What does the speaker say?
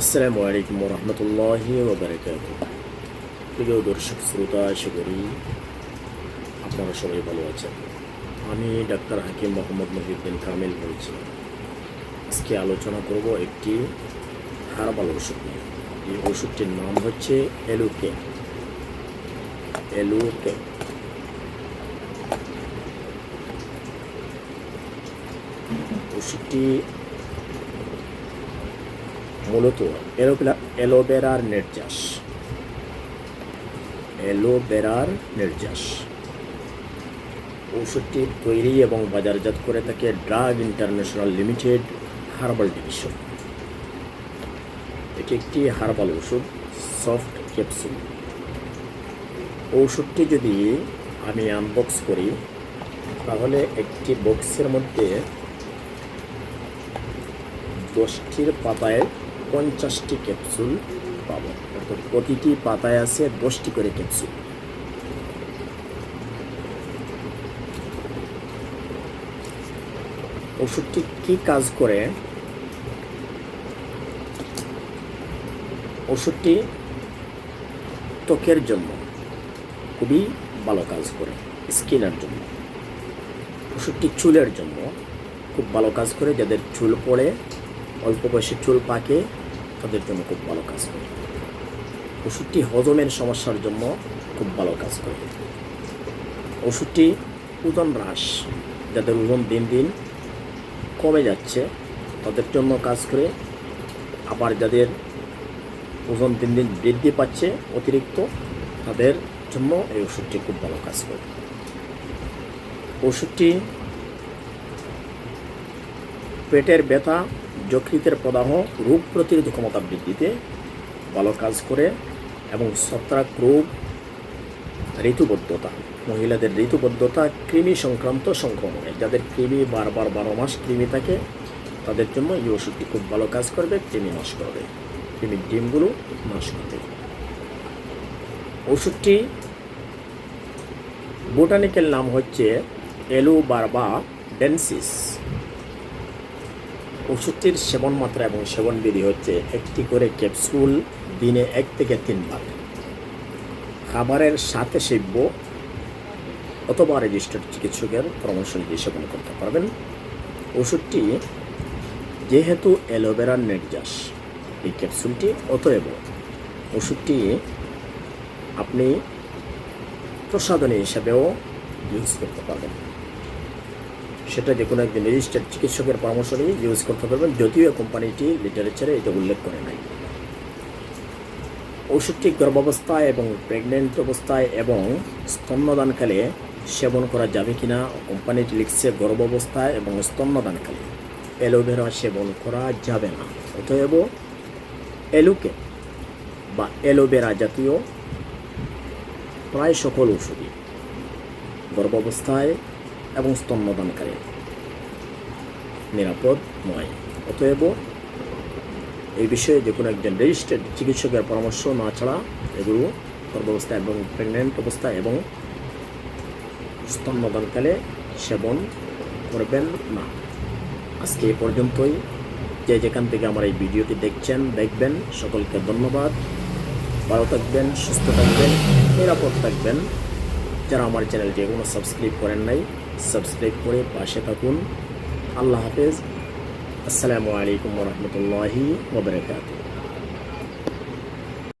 আসসালামু আলাইকুম রহমতুল্লাহ ওবরাকাত প্রিয় দর্শক, শ্রোতা আশা করি আপনারা সবাই ভালো আছেন। আমি ডাক্তার হাকিম মোহাম্মদ মহিউদ্দিন কামিল বলছি। আজকে আলোচনা করব একটি হারবাল ওষুধ নিয়ে। এই ওষুধটির নাম হচ্ছে এলুকে এলুকে ওষুধটি মূলত এলোভেরা অ্যালোভেরার নির্যাস। অ্যালোভেরার নির্যাস। ঔষধটি তৈরি এবং বাজারজাত করে থাকে drug international limited herbal division. এটি একটি হার্বাল ওষুধ সফট ক্যাপসুল। ওষুধটি যদি আমি আনবক্স করি, তাহলে একটি বক্সের মধ্যে দশটির পাতায় পঞ্চাশটি ক্যাপসুল পাবো। অর্থাৎ প্রতিটি পাতায় আছে দশটি করে ক্যাপসুল। ওষুধটি কি কাজ করে? ওষুধটি ত্বকের জন্য খুবই ভালো কাজ করে, স্কিনের জন্য। ওষুধটি চুলের জন্য খুব ভালো কাজ করে, যাদের চুল পড়ে অল্প বয়সে চুল পাকে, তাদের জন্য খুব ভালো কাজ করে। ওষুধটি হজমের সমস্যার জন্য খুব ভালো কাজ করে। ওষুধটি ওজন হ্রাস, যাদের ওজন দিন দিন কমে যাচ্ছে, তাদের জন্য কাজ করে। আবার যাদের ওজন দিন দিন বৃদ্ধি পাচ্ছে অতিরিক্ত, তাদের জন্য এই ওষুধটি খুব ভালো কাজ করে। ওষুধটি পেটের ব্যথা যকৃতের প্রদাহ, রোগ প্রতিরোধ ক্ষমতা বৃদ্ধিতে ভালো কাজ করে এবং ছত্রাক রোগ ঋতুবদ্ধতা। মহিলাদের ঋতুবদ্ধতা, কৃমি সংক্রান্ত সংক্রমণে। যাদের কৃমি বারবার বারো মাস কৃমি থাকে, তাদের জন্য এই ওষুধটি খুব ভালো কাজ করবে, কৃমি নাশ করবে। কৃমির ডিমগুলো নাশ করবে। ওষুধটি বোটানিক্যাল নাম হচ্ছে এলু বারবা ডেন্সিস। ওষুধটির সেবন মাত্রা এবং সেবন বিধি হচ্ছে একটি করে ক্যাপসুল দিনে এক থেকে তিনবার। খাবারের সাথে সেব্য অথবা রেজিস্টার্ড চিকিৎসকের পরামর্শ দিয়ে সেবন করতে পারবেন। ওষুধটি যেহেতু অ্যালোভেরার নির্যাস এই ক্যাপসুলটি অতএব ওষুধটি আপনি প্রসাধনী হিসাবেও ইউজ করতে পারবেন। সেটা যে কোনো একজন রেজিস্টার্ড চিকিৎসকের পরামর্শ নিয়ে ইউজ করতে পারবেন, যদিও কোম্পানিটি লিটারেচারে এটা উল্লেখ করে নাই। ওষুধটি গর্ভাবস্থায় এবং প্রেগনেন্ট অবস্থায় এবং স্তন্যদানকালে সেবন করা যাবে কিনা কোম্পানিটি লিখছে গর্ভাবস্থায় এবং স্তন্যদানকালে। অ্যালোভেরা সেবন করা যাবে না। অতএব এলুকে বা অ্যালোভেরা জাতীয় প্রায় সকল ওষুধই গর্ভাবস্থায় এবং স্তন্যদানকারী। নিরাপদ নয়। অতএব এই বিষয়ে যে কোনো একজন রেজিস্টার্ড চিকিৎসকের পরামর্শ না ছাড়া এগুলো গর্ভাবস্থা এবং প্রেগনেন্ট অবস্থা এবং স্তন্যদানকালে সেবন করবেন না। আজকে এ পর্যন্তই। যে যেখান থেকে আমার এই ভিডিওটি দেখছেন, দেখবেন, সকলকে ধন্যবাদ। ভালো থাকবেন, সুস্থ থাকবেন, নিরাপদ থাকবেন। যারা আমার চ্যানেলটি এখনও সাবস্ক্রাইব করেন নাই সাবস্ক্রাইব করে পাশে থাকুন। আল্লাহ হাফেজ। আসসালামু আলাইকুম রহমতুল্লাহি ওবরাকাতুহ